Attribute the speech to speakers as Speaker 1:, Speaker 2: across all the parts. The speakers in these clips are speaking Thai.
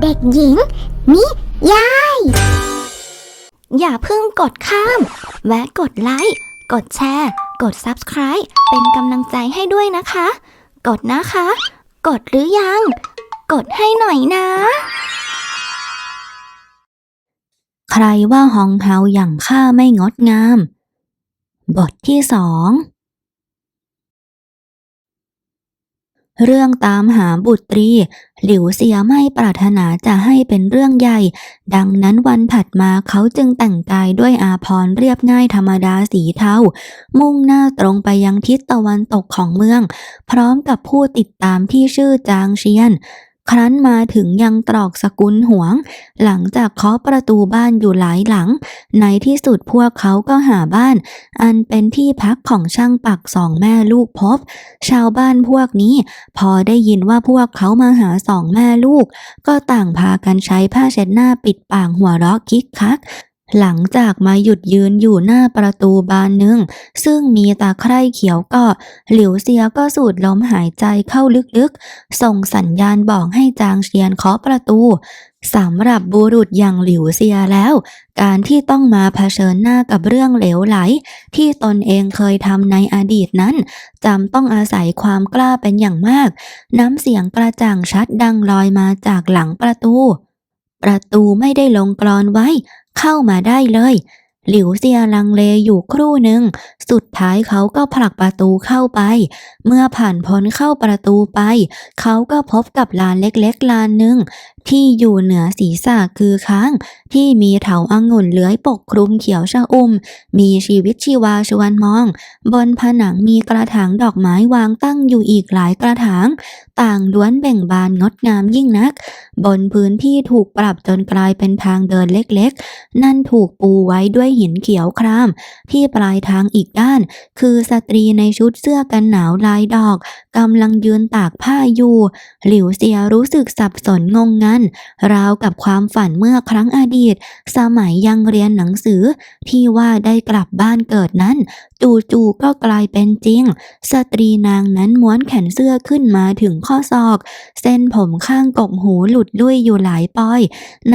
Speaker 1: เด็กหญิง นิยาย
Speaker 2: อย่าเพิ่งกดข้าม แวะกดไลค์ กดแชร์ กด Subscribe เป็นกำลังใจให้ด้วยนะคะ กดนะคะ กดหรือยัง กดให้หน่อยนะ ใครว่าฮองเฮาอย่างข้าไม่งดงาม บทที่สอง เรื่องตามหาบุตรี หลิวเสียไม่ปรารถนาจะให้เป็นเรื่องใหญ่ ดังนั้นวันถัดมาเขาจึงแต่งกายด้วยอาพรเรียบง่ายธรรมดาสีเทา มุ่งหน้าตรงไปยังทิศตะวันตกของเมือง พร้อมกับผู้ติดตามที่ชื่อจางเชียน ครั้นมาถึงยังตรอกสกุลหวง หลังจากเคาะประตูบ้านอยู่หลายหลัง ในที่สุดพวกเขาก็หาบ้าน อันเป็นที่พักของช่างปักสองแม่ลูกพบ ชาวบ้านพวกนี้ พอได้ยินว่าพวกเขามาหาสองแม่ลูก ก็ต่างพากันใช้ผ้าเช็ดหน้าปิดปากหัวเราะคิกคัก หลังจากมาหยุดยืนอยู่หน้าประตูบานหนึ่ง ซึ่งมีตาไคร่เขียวกาะหลิวเซียก็สูดลมหายใจเข้าลึกๆ ส่งสัญญาณบอกให้จางเชียนเคาะประตูสำหรับบุรุษอย่างหลิวเซียแล้ว การที่ต้องมาเผชิญหน้ากับเรื่องเหลวไหล ที่ตนเองเคยทำในอดีตนั้นจำต้องอาศัยความกล้าเป็นอย่างมาก น้ำเสียงกระจ่างชัดดังลอยมาจากหลังประตู ประตูไม่ได้ลงกรอนไว้ เข้ามาได้เลย หลิวเซียลังเลอยู่ครู่หนึ่ง สุดท้ายเขาก็ผลักประตูเข้าไป เมื่อผ่านพ้นเข้าประตูไป เขาก็พบกับลานเล็กๆลานหนึ่ง ที่อยู่เหนือศีรษะคือค้าง ที่มีเถาองุ่นเลื้อยปกคลุมเขียวชะอุ่ม มีชีวิตชีวาชวนมอง บนผนังมีกระถางดอกไม้วางตั้งอยู่อีกหลายกระถาง ต่างล้วนเบ่งบานงดงามยิ่งนัก บนพื้นที่ถูกปรับจนกลายเป็นทางเดินเล็กๆ นั่นถูกปูไว้ด้วยหินเขียวคราม ที่ปลายทางอีกด้าน คือสตรีในชุดเสื้อกันหนาวลายดอกกำลังยืนตากผ้าอยู่ หลิวเซียรู้สึกสับสนงงงันราวกับความฝันเมื่อครั้งอดีต สมัยยังเรียนหนังสือที่ว่าได้กลับบ้านเกิดนั้น จู่ๆก็กลายเป็นจริง สตรีนางนั้นม้วนแขนเสื้อขึ้นมาถึงข้อศอก เส้นผมข้างกกหูหลุดลุ่ยอยู่หลายปอย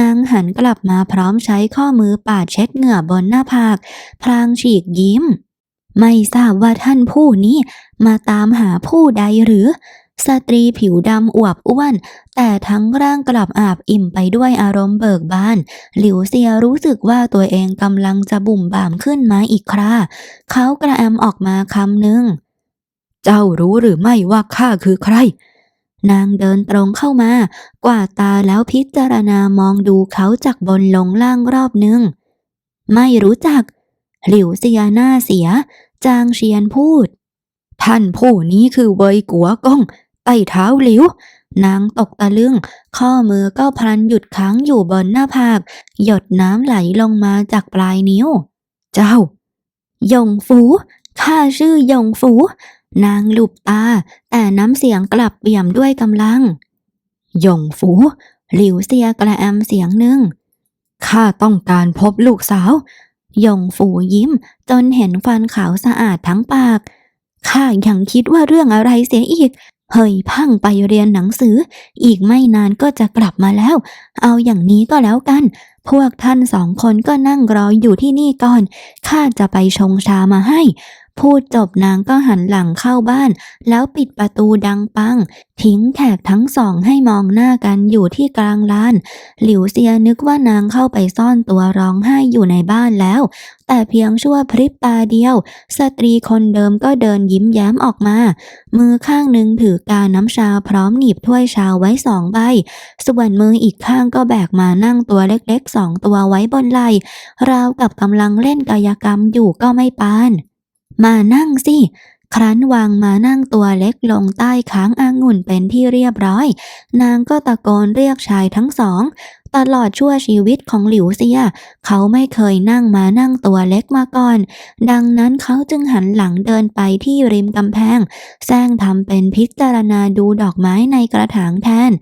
Speaker 2: นางหันกลับมาพร้อมใช้ข้อมือปาดเช็ดเหงื่อบนหน้าผาก พลางฉีกยิ้ม ไม่ทราบว่าท่านผู้นี้มาตามหาผู้ใดหรือ สตรีผิวดำอวบอ้วน แต่ทั้งร่างกลับอาบอิ่มไปด้วยอารมณ์เบิกบาน หลิวเซียรู้สึกว่าตัวเองกำลังจะบุ่มบ่ามขึ้นมาอีกครา เขากระแอมออกมาคำหนึ่ง เจ้ารู้หรือไม่ว่าข้าคือใคร นางเดินตรงเข้ามากวาดตาแล้วพิจารณามองดูเขาจากบนลงล่างรอบหนึ่งไม่รู้จัก หลิวเซียหน้าเสีย จางเชียนพูดท่านผู้นี้คือเวยกัวก้อง ไต่เท้าหลิว นางตกตะลึง ข้อมือก็พลันหยุดค้างอยู่บนหน้าผาก หยดน้ำไหลลงมาจากปลายนิ้ว เจ้า ยงฟู ข้าชื่อยงฟู นางหลุบตา แต่น้ำเสียงกลับเปี่ยมด้วยกำลัง ยงฟู หลิวเซียกระแอมเสียงหนึ่ง ข้าต้องการพบลูกสาวยงฟูยิ้ม จนเห็นฟันขาวสะอาดทั้งปากข้ายังคิดว่าเรื่องอะไรเสียอีก เฮยพังไปเรียนหนังสือ อีกไม่นานก็จะกลับมาแล้ว เอาอย่างนี้ก็แล้วกัน พวกท่านสองคนก็นั่งรออยู่ที่นี่ก่อน ข้าจะไปชงชามาให้ พูดจบนางก็หันหลังเข้าบ้าน แล้วปิดประตูดังปัง ทิ้งแขกทั้งสองให้มองหน้ากันอยู่ที่กลางลาน หลิวเซียนึกว่านางเข้าไปซ่อนตัวร้องไห้อยู่ในบ้านแล้ว แต่เพียงชั่วพริบตาเดียว สตรีคนเดิมก็เดินยิ้มแย้มออกมา มือข้างหนึ่งถือกาน้ำชาพร้อมหนีบถ้วยชาไว้สองใบ ส่วนมืออีกข้างก็แบกมานั่งตัวเล็กๆสองตัวไว้บนไหล่ราวกับกำลังเล่นกายกรรมอยู่ก็ไม่ปาน มานั่งสิ ครั้นวางมานั่งตัวเล็กลงใต้ค้างอางุ่นเป็นที่เรียบร้อย นางก็ตะโกนเรียกชายทั้งสอง ตลอดชั่วชีวิตของหลิวเซีย เขาไม่เคยนั่งมานั่งตัวเล็กมาก่อน ดังนั้นเขาจึงหันหลังเดินไปที่ริมกำแพงแซงทำเป็นพิจารณาดูดอกไม้ในกระถางแทน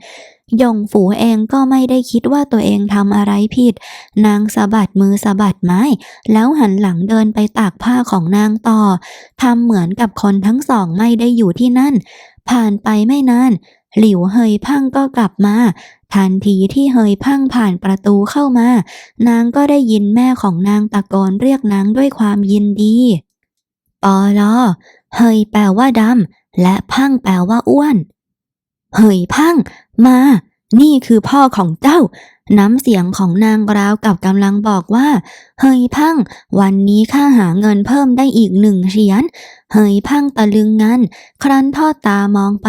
Speaker 2: ยงฝูเองก็ไม่ได้คิดว่าตัวเองทำอะไรผิด นางสะบัดมือสะบัดไม้ แล้วหันหลังเดินไปตากผ้าของนางต่อทำเหมือนกับคนทั้งสองไม่ได้อยู่ที่นั่น ผ่านไปไม่นาน หลิวเฮยพังก็กลับมา ทันทีที่เฮยพังผ่านประตูเข้ามา นางก็ได้ยินแม่ของนางตะโกนเรียกนางด้วยความยินดี ปอลอ เฮยแปลว่าดำและพังแปลว่าอ้วน เฮยพัง มา นี่คือพ่อของเจ้า น้ำเสียงของนางราวกับกำลังบอกว่า เฮยพัง วันนี้ข้าหาเงินเพิ่มได้อีกหนึ่งเหรียญเฮยพังตะลึงงัน ครั้นทอดตามองไป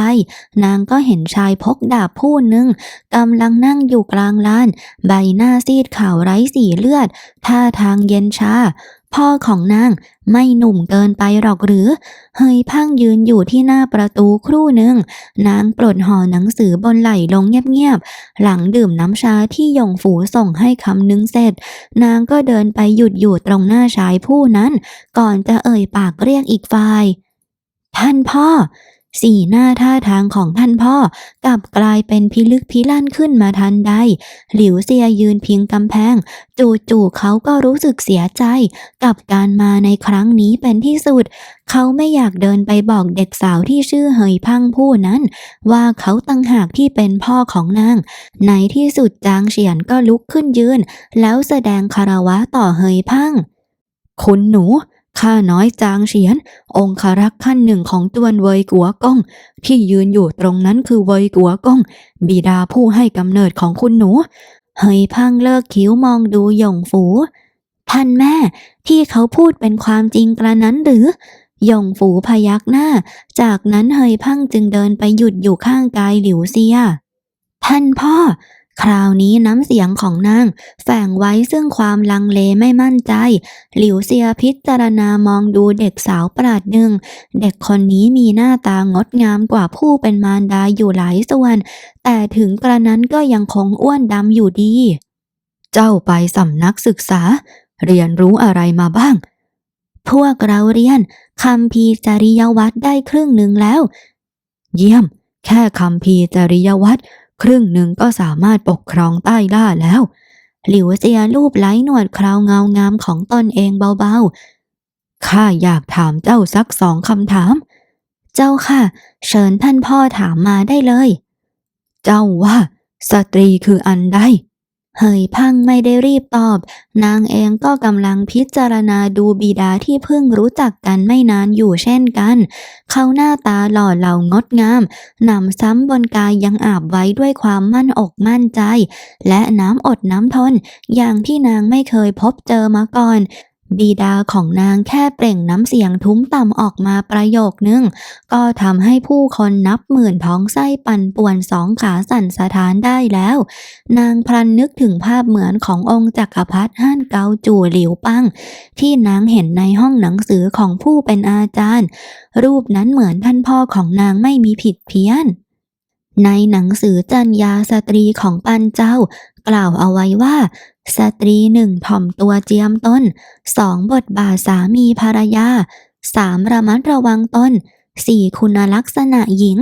Speaker 2: นางก็เห็นชายพกดาบผู้หนึ่งกำลังนั่งอยู่กลางลาน ใบหน้าซีดขาวไร้สีเลือด ท่าทางเย็นชา พ่อของนางไม่หนุ่มเกินไปหรอกหรือ เฮยพังยืนอยู่ที่หน้าประตูครู่หนึ่ง นางปลดห่อหนังสือบนไหล่ลงเงียบๆ หลังดื่มน้ำชาที่ยงฝูส่งให้คำนึงเสร็จ นางก็เดินไปหยุดอยู่ตรงหน้าชายผู้นั้น ก่อนจะเอ่ยปากเรียกอีกฝ่าย ท่านพ่อ สีหน้าท่าทางของท่านพ่อกลับกลายเป็นพิลึกพิลั่นขึ้นมาทันใด หลิวเซียยืนพิงกำแพง จู่ๆเขาก็รู้สึกเสียใจ กับการมาในครั้งนี้เป็นที่สุด เขาไม่อยากเดินไปบอกเด็กสาวที่ชื่อเหยพังผู้นั้น ว่าเขาตั้งหากที่เป็นพ่อของนาง ในที่สุดจางเฉียนก็ลุกขึ้นยืน แล้วแสดงคารวะต่อเหยพังคุณหนู ข้าน้อยจางเฉียน องครักษ์ขั้นหนึ่งของตวนเวยกัวก้อง ที่ยืนอยู่ตรงนั้นคือเวยกัวก้อง บิดาผู้ให้กำเนิดของคุณหนูเฮยพังเลิกคิ้วมองดูหยงฝู ท่านแม่ ที่เขาพูดเป็นความจริงกระนั้นหรือหยงฝูพยักหน้า จากนั้นเฮยพังจึงเดินไปหยุดอยู่ข้างกายหลิวเซีย ท่านพ่อ คราวนี้น้ำเสียงของนางแฝงไว้ซึ่งความลังเลไม่มั่นใจ หลิวเซียพิจารณามองดูเด็กสาวประหลาดหนึ่ง เด็กคนนี้มีหน้าตางดงามกว่าผู้เป็นมารดาอยู่หลายส่วน แต่ถึงกระนั้นก็ยังคงอ้วนดำอยู่ดี เจ้าไปสำนักศึกษา เรียนรู้อะไรมาบ้าง พวกเราเรียนคำพีจริยวัตรได้ครึ่งหนึ่งแล้ว เยี่ยม แค่คำพีจริยวัตร ครึ่งหนึ่งก็สามารถปกครองใต้ล่าแล้ว หลิวเซียรูปไล้หนวดคราวเงางามของตนเองเบาๆ ข้าอยากถามเจ้าสักสองคำถาม เจ้าค่ะ เชิญท่านพ่อถามมาได้เลย เจ้าว่า สตรีคืออันใด เฮยพังไม่ได้รีบตอบ นางเองก็กำลังพิจารณาดูบิดาที่เพิ่งรู้จักกันไม่นานอยู่เช่นกัน เขาหน้าตาหล่อเหลางดงามหนำซ้ำบนกายยังอาบไว้ด้วยความมั่นอกมั่นใจ และน้ำอดน้ำทน อย่างที่นางไม่เคยพบเจอมาก่อน บิดาของนางแค่เปล่งน้ำเสียงทุ้มต่ำออกมาประโยคนึง ก็ทำให้ผู้คนนับหมื่นท้องไส้ปั่นป่วนสองขาสั่นสะท้านได้แล้ว นางพลันนึกถึงภาพเหมือนขององค์จักรพรรดิฮั่นเกาจู่หลิวปัง ที่นางเห็นในห้องหนังสือของผู้เป็นอาจารย์ รูปนั้นเหมือนท่านพ่อของนางไม่มีผิดเพี้ยน ในหนังสือจัญญาสตรีของปันเจ้ากล่าวเอาไว้ว่า สตรีหนึ่งถ่อมตัวเจียมต้นสองบทบาทสามีภรรยาสามระมัดระวังตนสี่คุณลักษณะหญิง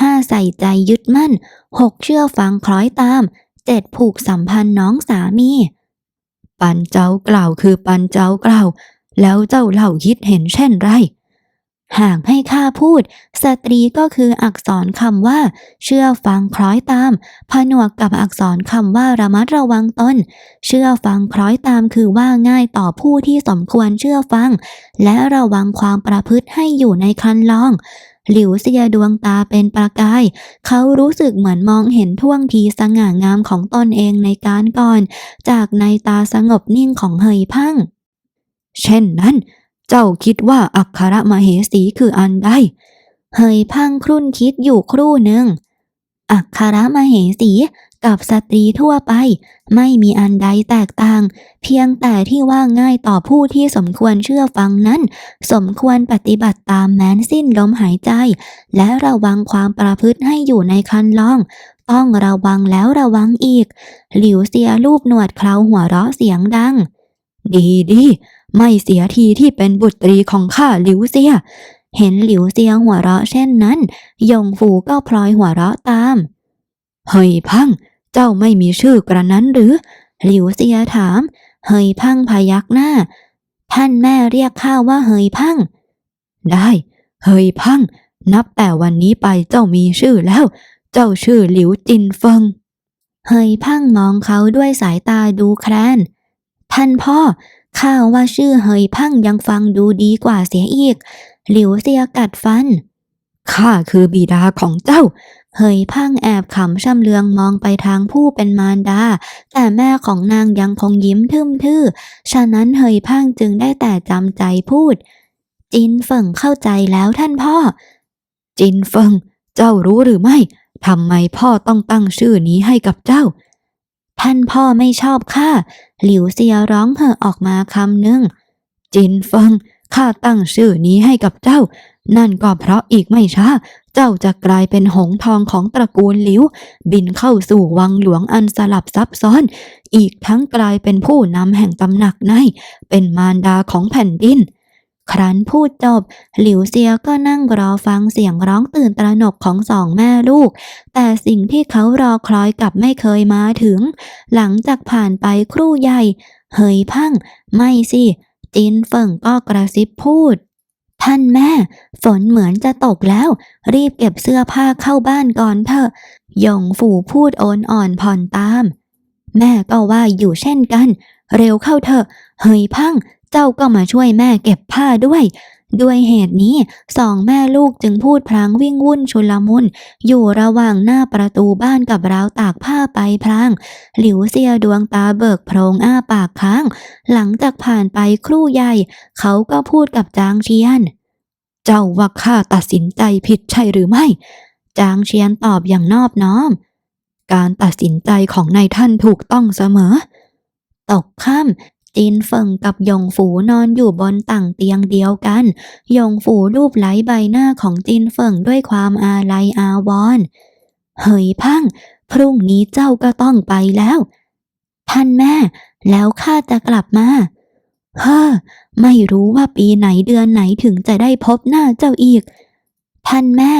Speaker 2: ห้าใส่ใจยึดมั่นหกเชื่อฟังคล้อยตามเจ็ดผูกสัมพันธ์น้องสามี ปันเจ้ากล่าวคือปันเจ้ากล่าว แล้วเจ้าเล่าคิดเห็นเช่นไร หากให้ข้าพูด สตรีก็คืออักษรคำว่า เชื่อฟังคล้อยตาม ผนวกกับอักษรคำว่าระมัดระวังตนเชื่อฟังคล้อยตามคือว่าง่ายต่อผู้ที่สมควรเชื่อฟัง และระวังความประพฤติให้อยู่ในคันลอง หลิวเซียดวงตาเป็นประกาย เขารู้สึกเหมือนมองเห็นท่วงทีสง่างามของตนเองในการก่อน จากในตาสงบนิ่งของเฮยพังเช่นนั้น เจ้าคิดว่าอัครมเหสีคืออันใดเฮยพังครุ่นคิดอยู่ครู่หนึ่ง อัครมเหสีกับสตรีทั่วไป ไม่มีอันใดแตกต่าง เพียงแต่ที่ว่าง่ายต่อผู้ที่สมควรเชื่อฟังนั้น สมควรปฏิบัติตามแม้นสิ้นลมหายใจ และระวังความประพฤติให้อยู่ในคันลอง ต้องระวังแล้วระวังอีก หลิวเซียรูปหนวดเคราหัวเราะเสียงดัง ดีดี ไม่เสียทีที่เป็นบุตรีของข้าหลิวเซีย เห็นหลิวเซียหัวเราะเช่นนั้น ยงฟูก็พลอยหัวเราะตาม เฮยพัง เจ้าไม่มีชื่อกระนั้นหรือ หลิวเซียถาม เฮยพังพยักหน้า ท่านแม่เรียกข้าว่าเฮยพัง ได้ เฮยพัง นับแต่วันนี้ไปเจ้ามีชื่อแล้ว เจ้าชื่อหลิวจินเฟิงเฮยพังมองเขาด้วยสายตาดูแคลน ท่านพ่อ ข้าว่าชื่อเฮยพังยังฟังดูดีกว่าเสียอีก หลิวเสียกัดฟัน ข้าคือบิดาของเจ้า เฮยพังแอบขำชำเลืองมองไปทางผู้เป็นมารดา แต่แม่ของนางยังคงยิ้มทึมทื่อ ฉะนั้นเฮยพังจึงได้แต่จำใจพูด จินเฟิงเข้าใจแล้วท่านพ่อ จินเฟิง เจ้ารู้หรือไม่ทำไมพ่อต้องตั้งชื่อนี้ให้กับเจ้า ท่านพ่อไม่ชอบข้า หลิวเซียร้องเห่อออกมาคำหนึ่ง จินเฟิงข้าตั้งชื่อนี้ให้กับเจ้า นั่นก็เพราะอีกไม่ช้า เจ้าจะกลายเป็นหงทองของตระกูลหลิว บินเข้าสู่วังหลวงอันสลับซับซ้อน อีกทั้งกลายเป็นผู้นำแห่งตำหนักใน เป็นมารดาของแผ่นดิน ครั้นพูดจบ หลิวเซียก็นั่งรอฟังเสียงร้องตื่นตระหนกของสองแม่ลูก แต่สิ่งที่เขารอคอยกับไม่เคยมาถึง หลังจากผ่านไปครู่ใหญ่ เฮยพัง ไม่สิ จินเฟิงก็กระซิบพูด ท่านแม่ ฝนเหมือนจะตกแล้ว รีบเก็บเสื้อผ้าเข้าบ้านก่อนเถอะหยงฝูพูดโอนอ่อนผ่อนตาม แม่ก็ว่าอยู่เช่นกัน เร็วเข้าเถอะ เฮยพัง เจ้าก็มาช่วยแม่เก็บผ้าด้วย ด้วยเหตุนี้สองแม่ลูกจึงพูดพลางวิ่งวุ่นชุลมุน อยู่ระหว่างหน้าประตูบ้านกับราวตากผ้าไปพลาง หลิวเซียดวงตาเบิกโพรงอ้าปากค้าง หลังจากผ่านไปครู่ใหญ่ เขาก็พูดกับจางเชียน เจ้าว่าข้าตัดสินใจผิดใช่หรือไม่ จางเชียนตอบอย่างนอบน้อม การตัดสินใจของนายท่านถูกต้องเสมอตกค่ำ จินเฟิงกับยงฝูนอนอยู่บนต่างเตียงเดียวกันยงฝูรูปไหลใบหน้าของจินเฟิงด้วยความอาลัยอาวรณ์เฮยพัง พรุ่งนี้เจ้าก็ต้องไปแล้ว ท่านแม่ แล้วข้าจะกลับมา เฮ้อ ไม่รู้ว่าปีไหนเดือนไหนถึงจะได้พบหน้าเจ้าอีก ท่านแม่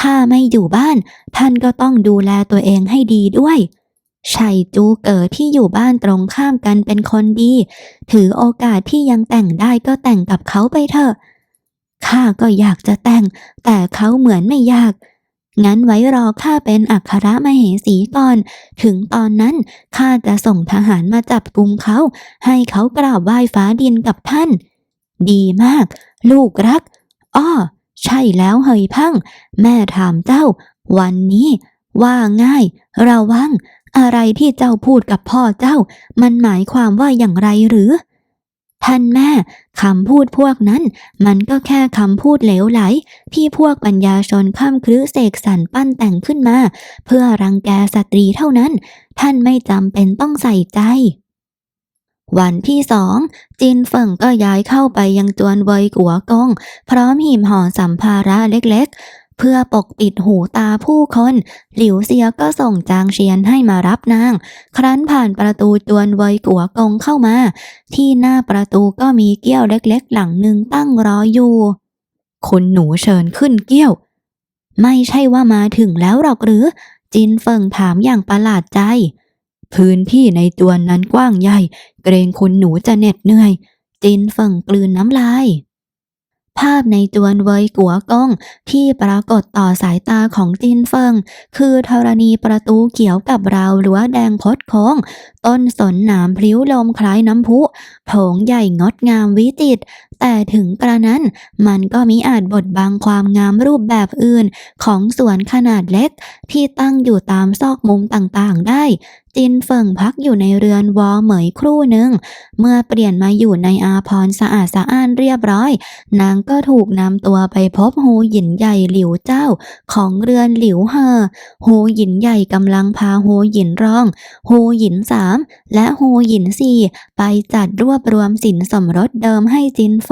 Speaker 2: ข้าไม่อยู่บ้าน ท่านก็ต้องดูแลตัวเองให้ดีด้วย ชัยจูเก๋อที่อยู่บ้านตรงข้ามกันเป็นคนดี ถือโอกาสที่ยังแต่งได้ก็แต่งกับเขาไปเถอะข้าก็อยากจะแต่ง แต่เขาเหมือนไม่อยาก งั้นไว้รอข้าเป็นอัครมเหสีก่อน ถึงตอนนั้นข้าจะส่งทหารมาจับกุมเขา ให้เขากราบไหว้ฟ้าดินกับท่าน ดีมาก ลูกรัก อ้อ ใช่แล้วเฮยพัง แม่ถามเจ้า วันนี้ ว่าง่าย ระวัง อะไรที่เจ้าพูดกับพ่อเจ้า มันหมายความว่าอย่างไรหรือ ท่านแม่คำพูดพวกนั้น มันก็แค่คำพูดเหลวไหล ที่พวกปัญญาชนข้ามครื้เสกสรรปั้นแต่งขึ้นมา เพื่อรังแกสตรีเท่านั้น ท่านไม่จำเป็นต้องใส่ใจวันที่สองจินเฟิงก็ย้ายเข้าไปยังจวนเวยกัวกง พร้อมหิมห่อสัมภาระเล็ก พื่อปกปิดหูตาผู้คน หลิวเซียก็ส่งจางเชียนให้มารับนาง ครั้นผ่านประตูจวนเวยกัวกงเข้ามา ที่หน้าประตูก็มีเกี้ยวเล็กๆ หลังหนึ่งตั้งรออยู่คุณหนูเชิญขึ้นเกี้ยว ไม่ใช่ว่ามาถึงแล้วหรอกหรือ จินเฟิงถามอย่างประหลาดใจ พื้นที่ในจวนนั้นกว้างใหญ่ เกรงคุณหนูจะเหน็ดเหนื่อย จินเฟิงกลืนน้ำลาย ภาพในจวนเวยกัวกงที่ปรากฏต่อสายตาของจินเฟิง คือธรณีประตูเขียวกับราวรั้วแดงพดโค้ง ต้นสนหนามพลิ้วลมคล้ายน้ำพุโถงใหญ่งดงามวิจิตร แต่ถึงกระนั้นมันก็มิอาจบดบังความงามรูปแบบอื่นของสวนขนาดเล็ก ที่ตั้งอยู่ตามซอกมุมต่างๆได้ จินเฟิงพักอยู่ในเรือนวอเหมยครู่หนึ่ง เมื่อเปลี่ยนมาอยู่ในอาพรสะอาดสะอ้านเรียบร้อย นางก็ถูกนำตัวไปพบฮูหยินใหญ่หลิวเจ้าของเรือนหลิวเฮอฮูหยินใหญ่กำลังพาฮูหยินรองฮูหยินสามและฮูหยินสี่ไปจัดรวบรวมสินสมรสเดิมให้จินเฟิง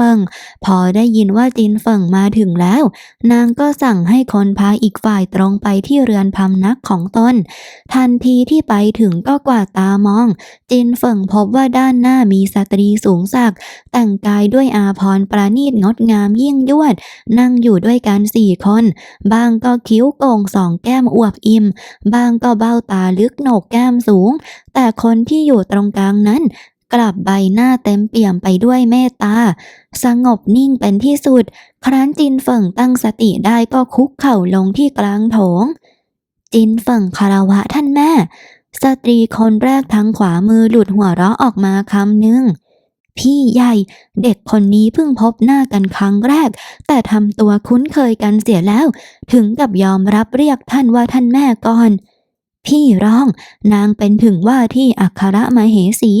Speaker 2: พอได้ยินว่าจินเฟิงมาถึงแล้ว นางก็สั่งให้คนพาอีกฝ่ายตรงไปที่เรือนพำนักของตน ทันทีที่ไปถึงก็กวาดตามอง จินเฟิงพบว่าด้านหน้ามีสตรีสูงศัก แต่งกายด้วยอาภรณ์ประณีตงดงามยิ่งยวด นั่งอยู่ด้วยกันสี่คน บางก็คิ้วโก่งสองแก้มอวบอิ่ม บางก็เบ้าตาลึกโหนกแก้มสูง แต่คนที่อยู่ตรงกลางนั้น กลับใบหน้าเต็มเปี่ยมไปด้วยเมตตา สงบนิ่งเป็นที่สุด ครั้นจินเฟิงตั้งสติได้ก็คุกเข่าลงที่กลางโถง จินเฟิงคารวะท่านแม่ สตรีคนแรกทางขวามือหลุดหัวเราะออกมาคำหนึ่งพี่ใหญ่ เด็กคนนี้เพิ่งพบหน้ากันครั้งแรก แต่ทำตัวคุ้นเคยกันเสียแล้ว ถึงกับยอมรับเรียกท่านว่าท่านแม่ก่อน พี่ร้อง นางเป็นถึงว่าที่อัครมเหสี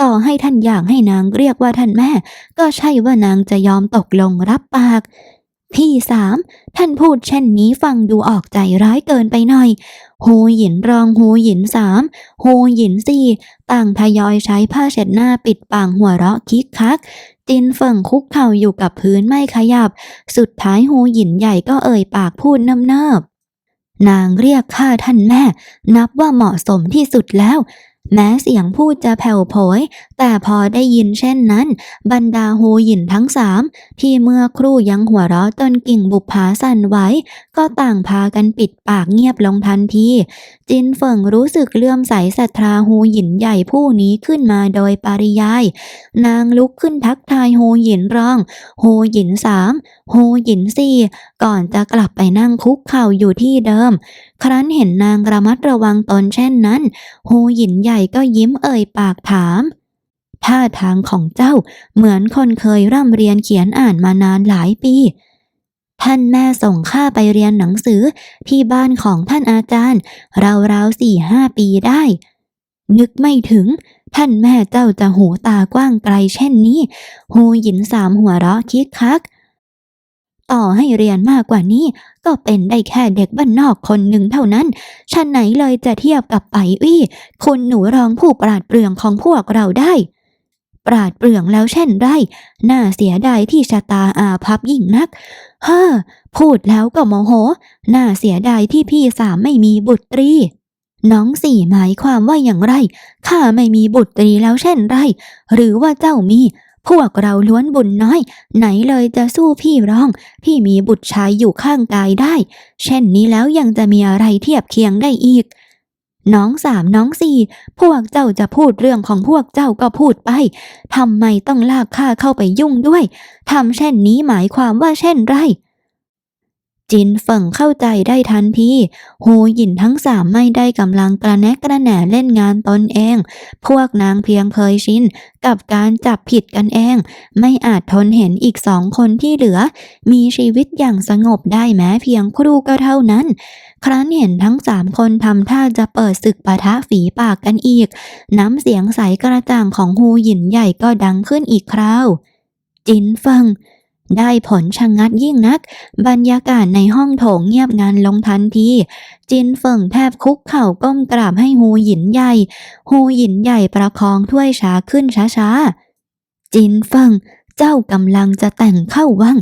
Speaker 2: ต่อให้ท่านอยากให้นางเรียกว่าท่านแม่ ก็ใช่ว่านางจะยอมตกลงรับปาก พี่สามท่านพูดเช่นนี้ฟังดูออกใจร้ายเกินไปหน่อยโฮหยินรองโฮหยินสามโฮหยินสี่ต่างทยอยใช้ผ้าเช็ดหน้าปิดปากหัวเราะคิกคักจินเฟิงคุกเข่าอยู่กับพื้นไม่ขยับ สุดท้ายโฮหยินใหญ่ก็เอ่ยปากพูดน้ำเนิบ นางเรียกข้าท่านแม่ นับว่าเหมาะสมที่สุดแล้ว แม้เสียงพูดจะแผ่วโผย แต่พอได้ยินเช่นนั้น บรรดาโฮหยินทั้งสามที่เมื่อครู่ยังหัวเราะจนกิ่งบุปผาสั่นไหวก็ต่างพากันปิดปากเงียบลงทันที จินเฟิงรู้สึกเลื่อมใสศรัทธาโฮหยินใหญ่ผู้นี้ขึ้นมาโดยปริยาย นางลุกขึ้นทักทายโฮหยินรองโฮหยินสามโฮหยินสี่ก่อนจะกลับไปนั่งคุกเข่าอยู่ที่เดิม ครั้นเห็นนางระมัดระวังตนเช่นนั้นโฮหยินใหญ่ก็ยิ้มเอ่ยปากถาม ท่าทางของเจ้าเหมือนคนเคยร่ำเรียนเขียนอ่านมานานหลายปี ท่านแม่ส่งข้าไปเรียนหนังสือที่บ้านของท่านอาจารย์ ราวๆสี่ห้าปีได้ นึกไม่ถึง ท่านแม่เจ้าจะหูตากว้างไกลเช่นนี้โฮหยินสามหัวเราะคิกคัก ต่อให้เรียนมากกว่านี้ ก็เป็นได้แค่เด็กบ้านนอกคนหนึ่งเท่านั้นฉันไหนเลยจะเทียบกับไปอี้คุณหนูรองผู้ปราดเปรื่องของพวกเราได้ ปราดเปรื่องแล้วเช่นไรน่าเสียดายที่ชะตาอาภัพยิ่งนัก เฮ้อพูดแล้วก็โมโห น่าเสียดายที่พี่สามไม่มีบุตรี น้องสี่หมายความว่าอย่างไร ข้าไม่มีบุตรีแล้วเช่นไร หรือว่าเจ้ามี พวกเราล้วนบุญน้อย ไหนเลยจะสู้พี่ร้อง พี่มีบุตรชายอยู่ข้างกายได้ เช่นนี้แล้วยังจะมีอะไรเทียบเคียงได้อีก น้องสามน้องสี่พวกเจ้าจะพูดเรื่องของพวกเจ้าก็พูดไปทำไมต้องลากข้าเข้าไปยุ่งด้วยทำเช่นนี้หมายความว่าเช่นไร จินเฟิงเข้าใจได้ทันทีโฮหยินทั้งสามไม่ได้กำลังกระแนะกระแหน่เล่นงานตนเอง พวกนางเพียงเคยชินกับการจับผิดกันเอง ไม่อาจทนเห็นอีกสองคนที่เหลือ มีชีวิตอย่างสงบได้แม้เพียงครู่ก็เท่านั้น ครั้นเห็นทั้งสามคนทำท่าจะเปิดศึกปะทะฝีปากกันอีก น้ำเสียงใสกระจ่างของฮูหยินใหญ่ก็ดังขึ้นอีกคราวจินฟิง ได้ผลชะงงัดยิ่งนัก บรรยากาศในห้องโถงเงียบงันลงทันที จินเฟิงแทบคุกเข่าก้มกราบให้ฮูหยินใหญ่ฮูหยินใหญ่ประคองถ้วยชาขึ้นช้าๆ จินเฟิงเจ้ากำลังจะแต่งเข้าวัง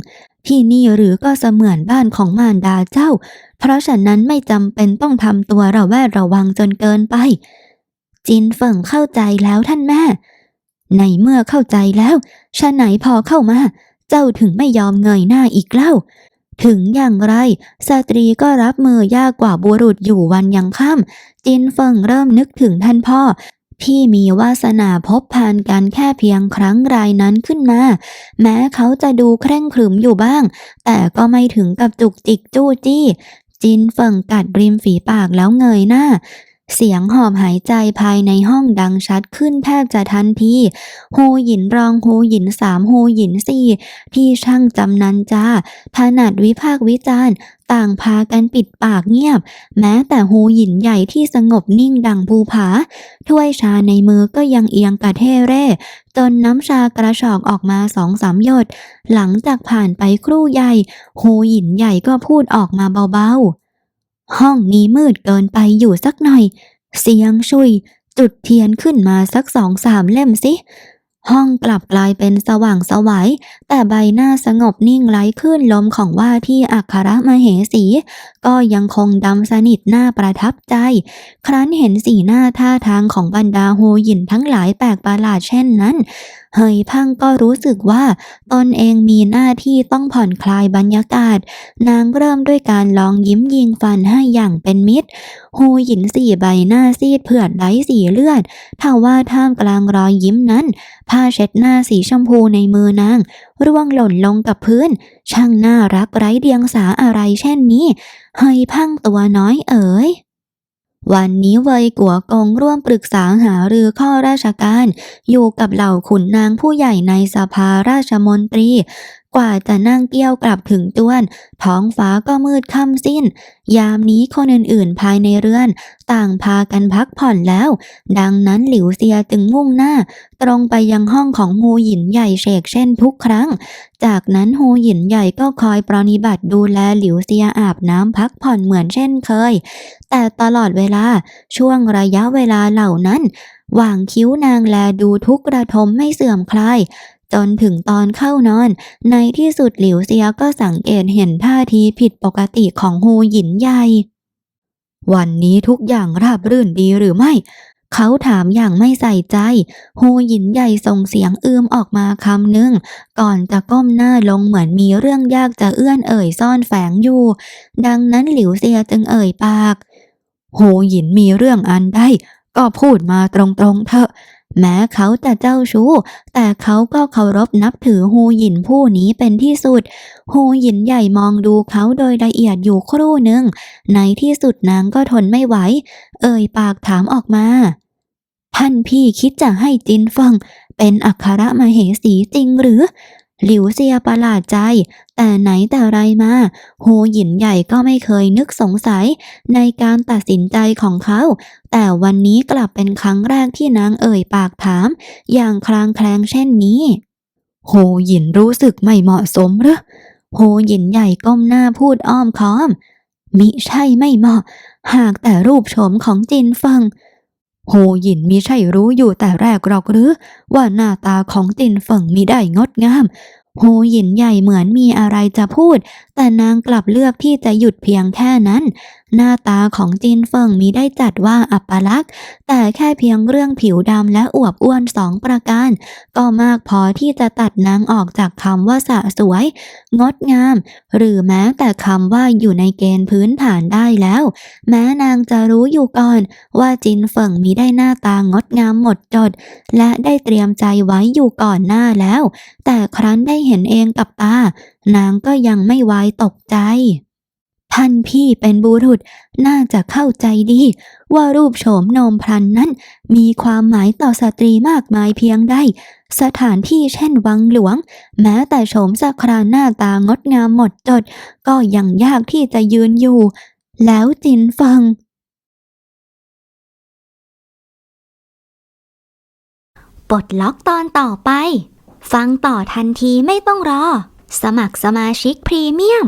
Speaker 2: ที่นี่หรือก็เสมือนบ้านของมารดาเจ้า เพราะฉะนั้นไม่จำเป็นต้องทำตัวระแวดระวังจนเกินไป จินเฟิงเข้าใจแล้วท่านแม่ ในเมื่อเข้าใจแล้วชะไหนพอเข้ามา เจ้าถึงไม่ยอมเงยหน้าอีกเล่า ถึงอย่างไร สตรีก็รับมือยากกว่าบุรุษอยู่วันยังค่ำจินเฟิงเริ่มนึกถึงท่านพ่อที่มีวาสนาพบผ่านกันแค่เพียงครั้งรายนั้นขึ้นมา แม้เขาจะดูเคร่งขรึมอยู่บ้าง แต่ก็ไม่ถึงกับจุกจิกจู้จี้ จินเฟิงกัดริมฝีปากแล้วเงยหน้า เสียงหอบหายใจภายในห้องดังชัดขึ้นแทบจะทันทีโฮหยินรองโฮหยินสามโฮหยินสี่ที่ช่างจำนันจาถนัดวิพากษ์วิจารณ์ ต่างพากันปิดปากเงียบ แม้แต่โฮหยินใหญ่ที่สงบนิ่งดังภูผา ถ้วยชาในมือก็ยังเอียงกระเทเร่ จนน้ำชากระชอกออกมาสองสามหยด หลังจากผ่านไปครู่ใหญ่โฮหยินใหญ่ก็พูดออกมาเบาๆ ห้องนี้มืดเกินไปอยู่สักหน่อย เสียงชุย จุดเทียนขึ้นมาสักสองสามเล่มสิ ห้องกลับกลายเป็นสว่างสวัยแต่ใบหน้าสงบนิ่งไร้คลื่นลมของว่าที่อัครมเหสี ก็ยังคงดำสนิทหน่าประทับใจ ครั้นเห็นสีหน้าท่าทางของบรรดาโฮหยินทั้งหลายแปลกประหลาดเช่นนั้น เฮยพังก็รู้สึกว่าตนเองมีหน้าที่ต้องผ่อนคลายบรรยากาศ นางเริ่มด้วยการลองยิ้มยิงฟันให้อย่างเป็นมิตร ฮูหยินสี่ใบหน้าซีดเผือดไร้สีเลือดถ้าว่าท่ามกลางรอยยิ้มนั้น ผ้าเช็ดหน้าสีชมพูในมือนาง ร่วงหล่นลงกับพื้น ช่างน่ารักไร้เดียงสาอะไรเช่นนี้ เฮยพังตัวน้อยเอ๋ย วันนี้เวยกัวกงร่วมปรึกษาหารือข้อราชการ อยู่กับเหล่าขุนนางผู้ใหญ่ในสภาราชมนตรี กว่าจะนั่งเกี้ยวกลับถึงจวน ท้องฟ้าก็มืดค่ำสิ้น ยามนี้คนอื่นๆภายในเรือน ต่างพากันพักผ่อนแล้ว ดังนั้นหลิวเซียจึงมุ่งหน้า ตรงไปยังห้องของฮูหยินใหญ่เชกเช่นทุกครั้ง จากนั้นฮูหยินใหญ่ก็คอยปรนนิบัติดูแลหลิวเซียอาบน้ำพักผ่อนเหมือนเช่นเคย แต่ตลอดเวลาช่วงระยะเวลาเหล่านั้นหว่างคิ้วนางแลดูทุกระทมไม่เสื่อมคลาย จนถึงตอนเข้านอน ในที่สุดหลิวเซียก็สังเกตเห็นท่าทีผิดปกติของฮูหยินใหญ่ วันนี้ทุกอย่างราบรื่นดีหรือไม่ เขาถามอย่างไม่ใส่ใจ ฮูหยินใหญ่ส่งเสียงอืมออกมาคำหนึ่ง ก่อนจะก้มหน้าลงเหมือนมีเรื่องยากจะเอื้อนเอ่ยซ่อนแฝงอยู่ ดังนั้นหลิวเซียจึงเอ่ยปากโหหยินมีเรื่องอันใดก็พูดมาตรงๆเถอะ แม้เขาจะเจ้าชู้ แต่เขาก็เคารพนับถือฮูหยินผู้นี้เป็นที่สุด ฮูหยินใหญ่มองดูเขาโดยละเอียดอยู่ครู่หนึ่ง ในที่สุดนางก็ทนไม่ไหว เอ่ยปากถามออกมา ท่านพี่คิดจะให้จินฟัง เป็นอัครมเหสีจริงหรือ หลิวเซียประหลาดใจ แต่ไหนแต่ไรมาโฮหยินใหญ่ก็ไม่เคยนึกสงสัยในการตัดสินใจของเขา แต่วันนี้กลับเป็นครั้งแรกที่นางเอ่ยปากถาม อย่างคลางแคลงเช่นนี้ โฮหยินรู้สึกไม่เหมาะสมหรือโฮหยินใหญ่ก้มหน้าพูดอ้อมค้อมมิใช่ไม่เหมาะ หากแต่รูปโฉมของจินฟิง โฮหยินมิใช่รู้อยู่แต่แรกหรอกหรือ ว่าหน้าตาของตินเฟิงมิได้งดงามโฮหยินใหญ่เหมือนมีอะไรจะพูด แต่นางกลับเลือกที่จะหยุดเพียงแค่นั้น หน้าตาของจินเฟิงมีได้จัดว่าอัปลักษณ์ แต่แค่เพียงเรื่องผิวดำและอวบอ้วนสองประการ ก็มากพอที่จะตัดนางออกจากคำว่าสะสวย งดงาม หรือแม้แต่คำว่าอยู่ในเกณฑ์พื้นฐานได้แล้ว แม้นางจะรู้อยู่ก่อน ว่าจินเฟิงมีได้หน้าตางดงามหมดจด และได้เตรียมใจไว้อยู่ก่อนหน้าแล้ว แต่ครั้นได้เห็นเองกับตา นางก็ยังไม่ไว้ตกใจ ท่านพี่เป็นบุรุษน่าจะเข้าใจดี ว่ารูปโฉมโนมพลันนั้น มีความหมายต่อสตรีมากมายเพียงใด สถานที่เช่นวังหลวง แม้แต่โฉมสักคราหน้าตางดงามหมดจด ก็ยังยากที่จะยืนอยู่ แล้วจินฟัง
Speaker 1: ปลดล็อกตอนต่อไป ฟังต่อทันทีไม่ต้องรอ สมัครสมาชิกพรีเมียม